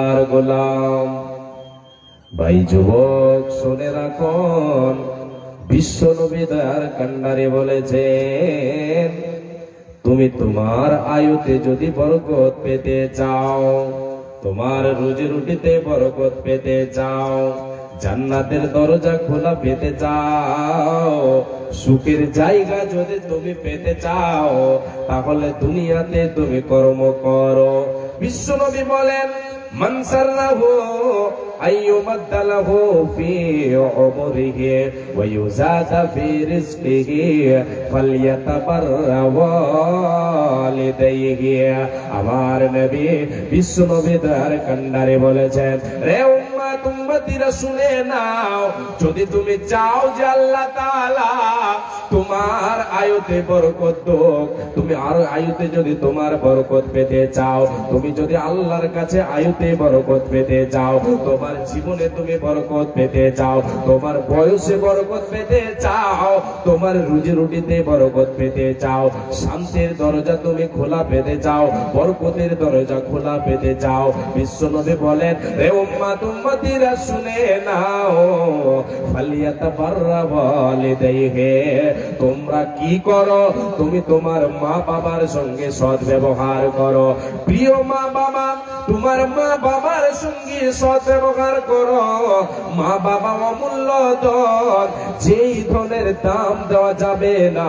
আর গোলাম। ভাই যুবক, শুনে রাখন, বিশ্ব নবী দয়ার কান্ডারে বলেছেন, তুমি তোমার আয়ুতে যদি বরকত পেতে চাও, তোমার রুজি রুটিতে বরকত পেতে চাও, জান্নাতের দরজা খোলা পেতে চাও, সুখের জায়গা যদি তুমি পেতে চাও, তাহলে দুনিয়াতে তুমি কর্ম করো। বিশ্বনবী বলেন من سره أن يمد له في عمره ويزاد في رزقه فليتبر والديه আমার নবী বিশ্ব নবী তার কান্ডারে বলেছেন রে উম্মা উম্মতিরা শুনে নাও যদি তুমি চাও যে আল্লাহ তাআলা তোমার আয়ুতে বরকত দোক। তুমি আর আয়ুতে যদি তোমার বরকত পেতে চাও, তুমি যদি আল্লাহর কাছে আয়ুতে বরকত পেতে চাও, তোমার জীবনে তুমি বরকত পেতে চাও, তোমার বয়সে বরকত পেতে চাও, তোমার রুজি রুটিতে বরকত পেতে চাও, শান্তির দরজা তুমি খোলা পেতে চাও, বরকতের দরজা খোলা পেতে চাও। বিশ্বনবী বলেন রে উম্মা উম্মতিরা শুনে নাও ফালিয়াতা বাররা ওয়ালিদাইহি তোমরা কি করো? তুমি তোমার মা বাবার সঙ্গে সৎ ব্যবহার করো। প্রিয় মা বাবা তোমার মা বাবার সঙ্গে সৎ ব্যবহার করো। মা বাবা অমূল্য ধন, যেই ধনের দাম দেওয়া যাবে না,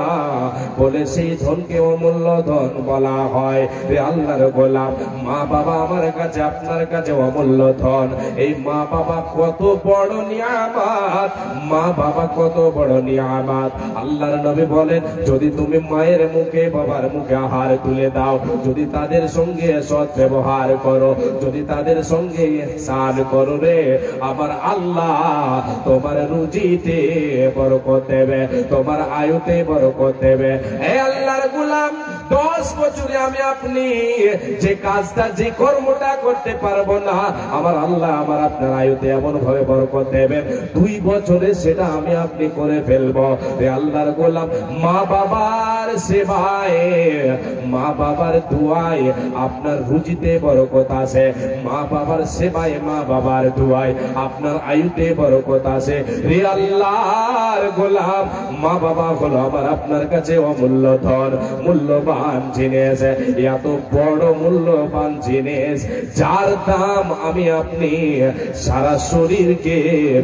বলে সেই ধনকে অমূল্য ধন বলা হয়। রে আল্লাহর গোলাম মা বাবা আমার কাছে, আপনার কাছে অমূল্য ধন। এই মা বাবা কত বড় নিয়ামাত মা বাবা কত বড় নিয়ামাত। আল্লাহর নবী বলেন, যদি তুমি মায়ের মুখে বাবার মুখে আহার তুলে দাও, যদি তাদের সঙ্গে সৎ ব্যবহার করো, যদি তাদের সঙ্গে সান করো রে, আবার আল্লাহ তোমার রুজিতে বরকত দেবে, তোমার আয়ুতে বরকত দেবে। এ আল্লাহর গোলাম দশ বছরে আমি আপনি যে কাজটা, যে কর্মটা করতে পারব না, আমার আল্লাহ আমার আপনার আয়ুতে এমন ভাবে বরকত দেবেন। দুই বছরে সেটা আমি আপনি করে ফেলব। আল্লাহর গোলাম, মা বাবার সেবায়, মা বাবার দুয়ায় আপনার রুজিতে বরকত আছে। মা বাবার সেবায়, মা বাবার দুয়ায় আপনার আয়ুতে বরকত আছে। রে আল্লাহর গোলাম, মা বাবা হলো আমার আপনার কাছে অমূল্য ধন, মূল্যবান জিনিস, এত বড় মূল্যবান জিনিস, যার দাম আমি আপনি সারা শরীরকে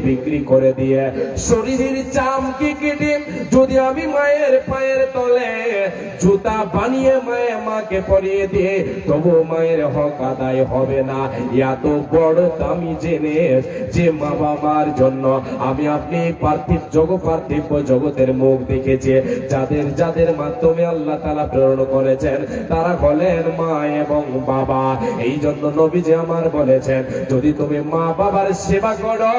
বিক্রি করে দিয়ে, শরীরের চামকে কেটে আমি মায়ের পায়ের তলে জুতা বানিয়ে মায়ে মাকে পরিয়ে দিয়ে, তবু মায়ের হক আদায় হবে না। এত বড় দামি জিনিস যে মা বাবার জন্য আমি আপনি পার্থিব জগৎ পার্থিব জগতের মুখ দেখেছি। যাদের যাদের মাধ্যমে আল্লাহ তালা প্রেরণ করেছেন, তারা হলেন মা এবং বাবা। এই জন্য নবীজি আমার বলেছেন, যদি তুমি মা বাবার সেবা করো,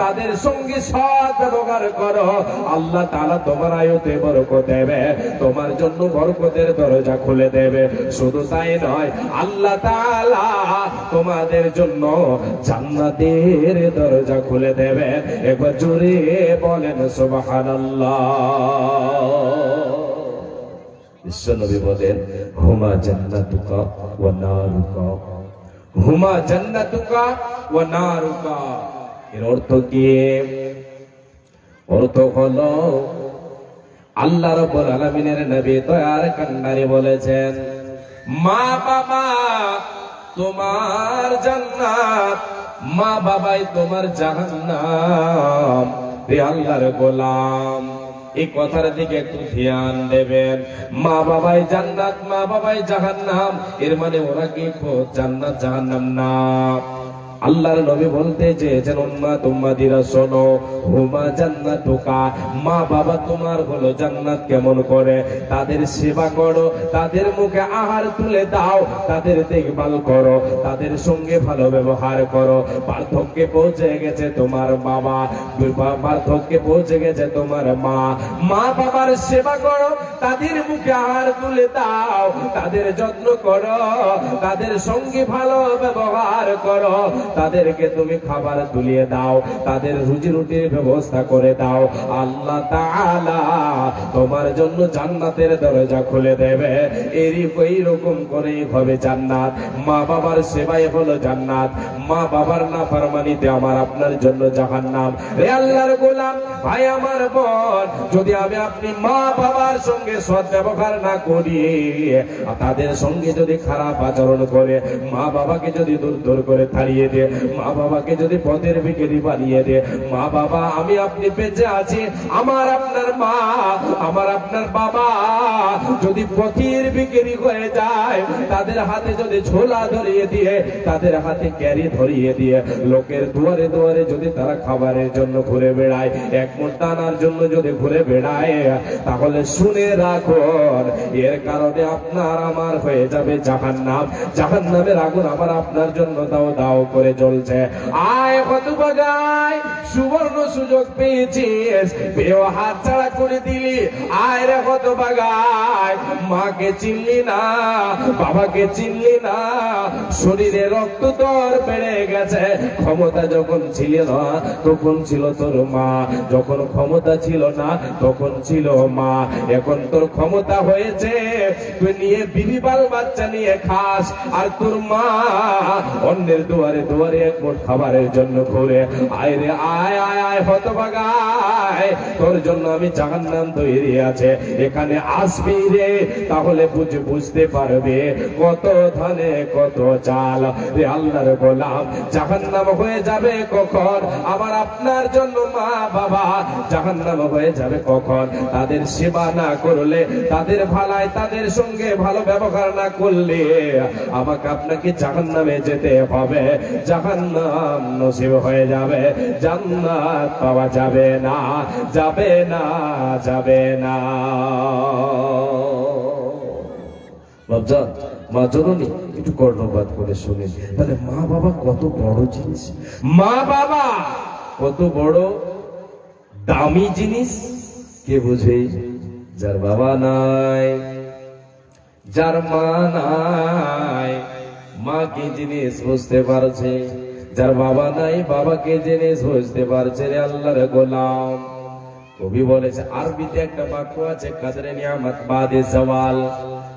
তাদের সঙ্গে সৎ ব্যবহার করো, আল্লাহ তালা তোমার আয়ুতে বরকত দেবে, তোমার জন্য বরকতের দরজা খুলে দেবে। শুধু তাই নয়, আল্লাহ তোমাদের জন্য জান্নাতের দরজা খুলে দেবে। একবার জোরে বলেন, সুবহানাল্লাহ। বলেন, হুমা জান্নাতুকা ওয়া নারুকা। হুমা জান্নাতুকা ওয়া নারুকা। এর অর্থ কি? অর্থ হলো আল্লাহ রাব্বুল আলামিনের নবী দয়ার কান্নারে বলেছেন, মা বাবা, তোমার জান্নাত, মা বাবাই তোমার জাহান্নাম রে আল্লাহর গোলাম। এই কথার দিকে একটু ধ্যান দেবেন। মা বাবাই জান্নাত, মা বাবাই জাহান্নাম, এর মানে ওরা কি জান্নাত, জাহান্নাম না। আল্লাহর নবী বলতে চেয়েছেন উম্মাত উম্মাদিরা শোনো হুমা জান্নাতুকা, মা বাবা তোমার হলো জান্নাত কেমন করে? তাদের সেবা করো, তাদের মুখে আহার তুলে দাও, তাদের দেখভাল করো, তাদের সঙ্গে ভালো ব্যবহার করো। পার্থক্যে পৌঁছে গেছে তোমার বাবা পার্থক্যে পৌঁছে গেছে তোমার মা। মা বাবার সেবা করো, তাদের মুখে আহার তুলে দাও, তাদের যত্ন করো, তাদের সঙ্গে ভালো ব্যবহার করো। তাদেরকে তুমি খাবার তুলিয়ে দাও, তাদের রুজি রুটির ব্যবস্থা করে দাও। আল্লাহ তোমার জন্য জান্নাতের দরজা খুলে দেবে। এরই ওই রকম করেই হবে জান্নাত। মা বাবার সেবাই হলো জান্নাত। মা বাবার না ফারমানিতে আমার আপনার জন্য জাহান্নাম। রে আল্লাহর গোলাম, ভাই আমার বোন, যদি আমি আপনি মা বাবার সঙ্গে সৎ ব্যবহার না করি তাদের সঙ্গে যদি খারাপ আচরণ করে, মা বাবাকে যদি দূর দূর করে তাড়িয়ে দে মা বাবাকে যদি পথের বিক্রি বানিয়ে দে মা বাবা, আমি আপনি বেঁচে আছি, আমার আপনার মা, আমার আপনার বাবা। যদি পথের বিক্রি হয়ে যায়, তাদের হাতে যদি ছোলা ধরিয়ে দিয়ে, তাদের হাতে ক্যারি ধরিয়ে দিয়ে, লোকের দুয়ারে দুয়ারে যদি তারা খাবারের জন্য ঘুরে বেড়ায়, এক মুঠ দানার জন্য যদি ঘুরে বেড়ায়, তাহলে শুনে রাখুন, এর কারণে আপনার আমার হয়ে যাবে জাহান নাম জাহান নামের আগুন আমার আপনার জন্য দাও দাও করে জ্বলছে আয় কত বাগায় সুবর্ণ সুযোগ পেয়েছিস। পেয়েও হাত ছাড়া করে দিলি। আয় রে কত বাগায় মাকে চিনলি না, বাবাকে চিনলি না। শরীরে রক্ত তোর বেড়ে গেছে। ক্ষমতা যখন ছিল না, তখন ছিল তোর মা। যখন ক্ষমতা ছিল না, তখন ছিল মা। এখন তোর ক্ষমতা হয়েছে, তুই নিয়ে বিবি বাল বাচ্চা নিয়ে খাস। আর তোর মা অন্যের দুয়ারে দুয়ারে এক মোট খাবারের জন্য ঘুরে। আয় রে, আয় আয় আয় হতভাগায় তোর জন্য আমি জাহান্নাম তৈরি আছে। এখানে আসবি রে, তাহলে বুঝ, বুঝতে পারবে কত ধানে, কত চাল। রে আল্লাহর গোলাম, জাহান্নাম হয়ে যাবে কখন? আবার আপনার জন্য মা, বাবা, জাহান্নাম হয়ে যাবে কখন? তাদের সেবা না করলে, তাদের ভালায়, তাদের সঙ্গে ভালো ব্যবহার না করলে, আমাকে আপনাকে জাহান্নামে যেতে হবে। জাহান্নাম নসিব হয়ে যাবে, জান্নাত পাওয়া যাবে না যাবে না যাবে না। বাবজান মা জননী, একটু কর্ণপাত করে শুনে তাহলে মা বাবা কত বড় জিনিস। মা বাবা কত বড় দামি জিনিস। কে বুঝে যার বাবা নাই, যার মা নাই। মা কি জিনিস বুঝতে পারছে। যার বাবা নাই বাবা কি জিনিস বুঝতে পারছে রে আল্লাহর গোলাম। কবি বলেছে, আরবিতে একটা বাক্য আছে, কাদরে নিয়ামত বাদে জওয়াল।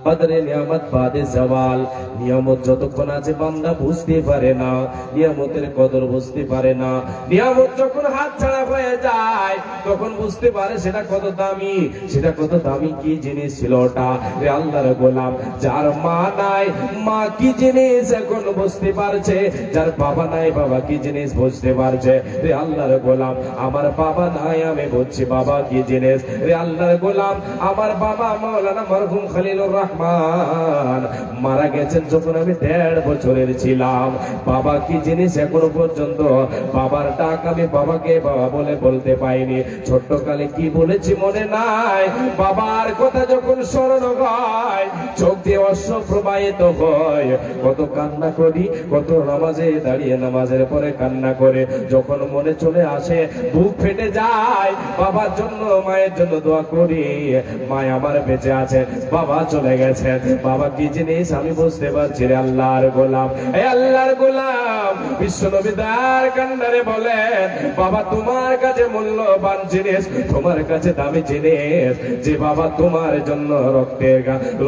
কাদরে নিয়ামত বাদে জওয়াল। নিয়ামত যতক্ষণ আছে, বান্দা বুঝতে পারে না। নিয়ামতের কদর বুঝতে পারে না। নিয়ামত যখন হাত ছাড়া হয়ে যায়, তখন বুঝতে পারে সেটা কত দামি। সেটা কত দামি কি জিনিস ছিল ওটা? রে আল্লাহর গোলাম, যার মা নাই, মা কি জিনিস এখন বুঝতে পারছে? যার বাবা নাই, বাবা কি জিনিস বুঝতে পারছে? রে আল্লাহর গোলাম, আমার বাবা নাই, আমি বুঝছি বাবা কি জিনিস? রে আল্লাহর গোলাম, আমার বাবা মাওলানা মরহুম খলিলুর রহমান। মারা গেছেন যখন আমি দেড় বছরের ছিলাম। বাবা কি জিনিস এখনও পর্যন্ত? বাবার ডাক আমি বাবাকে বাবা বলে বলতে পাইনি। ছোট্টকালে কি বলেছি মনে নাই? বাবার কথা যখন স্মরণ হয় চোখ দিয়ে অশ্ব প্রবাহিত হয়। কত কান্না করি, কত নামাজে দাঁড়িয়ে নামাজের পরে কান্না করে। যখন মনে চলে আসে, বুক ফেটে যায়, বাবার জন্য, মায়ের জন্য দোয়া করি। মায় আমার বেঁচে আছে, বাবা চলে গেছে বাবা কি জিনিস আমি বুঝতে পারছি রে আল্লাহর গোলাম। এই আল্লাহর গোলাম বিশ্ব নবীদার কান্ডারে বলেন, বাবা, তোমার কাছে মূল্যবান জিনিস, তোমার কাছে দামি জিনিস, যে বাবা তোমার জন্য রক্তের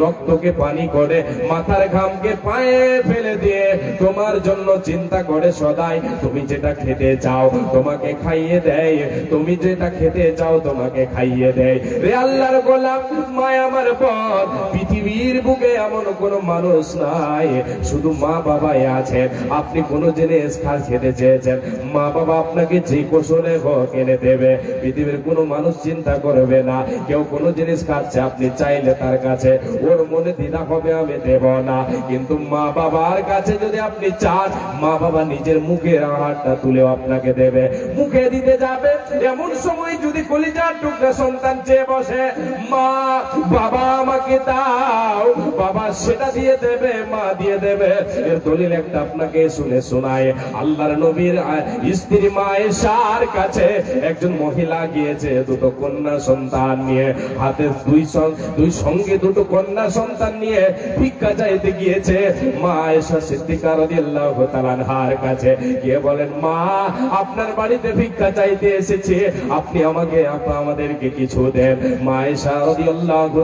রক্তকে পানি করে, মাথার ঘামকে পায়ে ফেলে দিয়ে তোমার জন্য চিন্তা করে সদাই। তুমি যেটা খেতে চাও তোমাকে খাইয়ে দেয়। তুমি যেটা খেতে চাও তোমাকে খাইয়ে দেয়। রে আল্লাহর গোলাম, মায় আমার পর পৃথিবীর বুকে এমন কোনো মানুষ নাই। শুধু মা বাবাই আছেন। আপনি কোনো জিনিস খা খেতে চেয়েছেন। মা বাবা আপনাকে যে কোশলে হোক এনে দেবে। পৃথিবীর কোনো মানুষ চিন্তা করবে না। কেউ কোনো জিনিস খাচ্ছে, আপনি চাইলে তার কাছে। ওর মনে দ্বিধা হবে, আমি দেব না। কিন্তু মা বাবার কাছে যদি আপনি চান, মা বাবা নিজের মুখের আহারটা তুলেও আপনাকে দেবে। মুখে দিতে যাবে, এমন সময় যদি কলিজার টুকরা সন্তান চেয়ে বসে, মা, বাবা আমাকে দাও, বাবা সেটা দিয়ে দেবে, মা দিয়ে দেবে। এর দলিল একটা আপনাকে শুনে শোনায়। আল্লাহর নবীর স্ত্রী স্ত্রী মায়েশার কাছে একজন মহিলা গিয়েছে, দুটো কন্যা সন্তান নিয়ে। হাতে দুই সঙ্গে দুটো কন্যা সন্তান নিয়ে ভিক্ষা চাইতে গিয়েছে। মা এসা রাদিয়াল্লাহু তাআলা কাছে গিয়ে বলেন, মা, আপনার বাড়িতে ভিক্ষা চাইতে এসেছে। আপনি আমাকে আমাদেরকে কিছু দেন। মা এসা রাদিয়াল্লাহু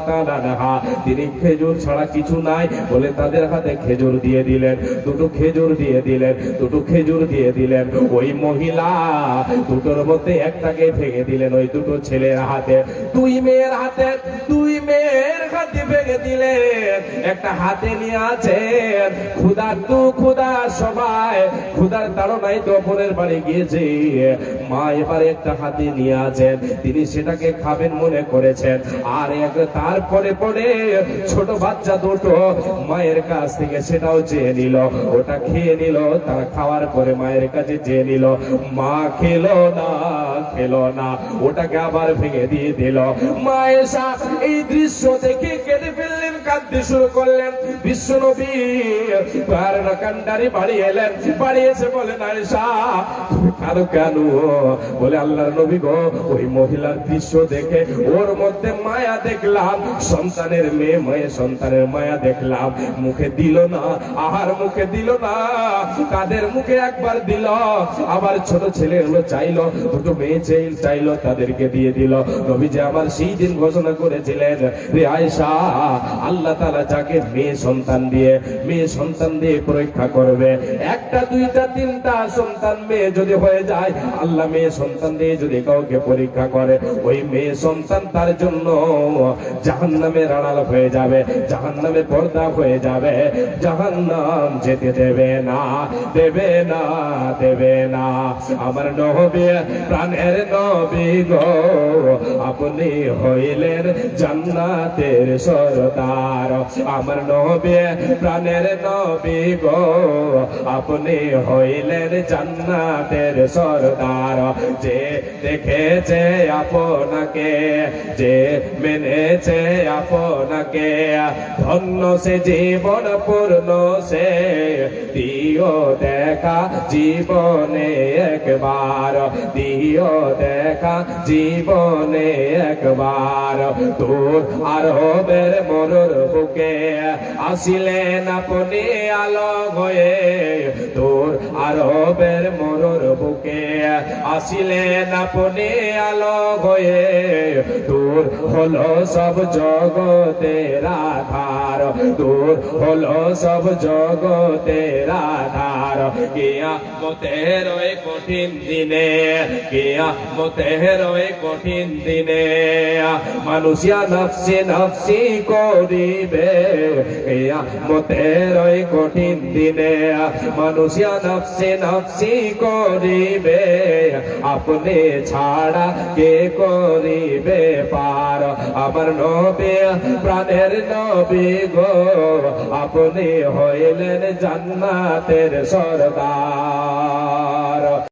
তিনি খেজুর ছাড়া কিছু নাই বলে তাদের হাতে খেজুর দিয়ে দিলেন। দুটো খেজুর দিয়ে দিলেন, দুটো খেজুর দিয়ে দিলেন। ওই মহিলা দুটোর মধ্যে একটাকে ভেঙে দিলেন ওই দুটো ছেলের হাতে। দুই মেয়ের হাতে, দুই মেয়ের হাতে ভেঙে দিলেন, একটা হাতে নিয়ে আছেন ক্ষুদার তু ক্ষুদা সবাই ক্ষুদার তাড়নাই তো বোনের বাড়ি গিয়েছে। মা এবারে একটা হাতে নিয়ে আছেন তিনি সেটাকে খাবেন মনে করেছেন। আর এক তারপরে পরে ছোট বাচ্চা দুটো মায়ের কাছ থেকে সেটাও চেয়ে নিল। ওটা খেয়ে নিল, তার খাওয়ার পরে মায়ের কাছে চেয়ে নিল, মা, খেলো না খেলো না। ওটাকে আবার ভেঙে দিয়ে দিল। মা এসা এই দৃশ্য দেখে কেঁদে ফেললেন কাঁদতে শুরু করলেন। বিশ্ব নবী কান্ডারি বাড়ি এলেন। বাড়ি এসে আয়েশা কেন বলে নবী গো, ওই মহিলার দৃশ্য দেখে ওর মধ্যে মায়া দেখলাম। সন্তানের মেয়ে মেয়ে সন্তানের মায়া দেখলাম। মুখে দিল না, আহার মুখে দিল না, তাদের মুখে একবার দিল। আবার ছোট ছেলে হলো চাইলো, দুটো মেয়ে চাইল চাইলো, তাদেরকে দিয়ে দিল। নবী যে আবার সেই দিন ঘোষণা করেছিলেন, রে আয়েশা আল্লাহ তাআলা যাকে মেয়ে সন্তান দিয়ে, মেয়ে সন্তান দিয়ে পরীক্ষা করবে, একটা, দুইটা, তিনটা সন্তান মেয়ে যদি হয়ে যায়, আল্লাহ মেয়ে সন্তান দিয়ে যদি কাউকে পরীক্ষা করে, ওই মেয়ে সন্তান তার জন্য জাহান্নামের আড়াল হয়ে যাবে, জাহান্নামে পর্দা হয়ে যাবে, জাহান্নাম যেতে দেবে না দেবে না দেবে না। আমার নবী, প্রাণের নবী গো, আপনি হইলেন জান্নাতের সরদার আমার নবী, প্রাণের নবী গো। আপনি হইলেন জান্নাতের সরদার। যে দেখেছে আপনাকে, যে মেনেছে আপনাকে, ধন্য সে, জীবন পূর্ণ সে। দিও দেখা জীবনে একবার, দিও দেখা জীবনে একবার। তোর আরবের মরুর বুকে। আসিলেন আপনি আলো হয়ে। আরবের মরুর বুকে আসিলেন আপনি আলো হয়ে। তোর হলো সব জগতের আধার তোর হলো সব জগতের আধার। কিয়া মতের ওই কঠিন দিনে কিয়া মতের ওই কঠিন দিনে মানুষিয়া নফসি নফসি করিবে। কিয়া মতের ওই কঠিন দিনে মানুষিয়া নফসি নফসি করিবে, আপনি ছাড়া কে করিবে পার? আমার নবী, প্রাণের নবী গো, আপনি হইলেন জান্নাতের সরদার।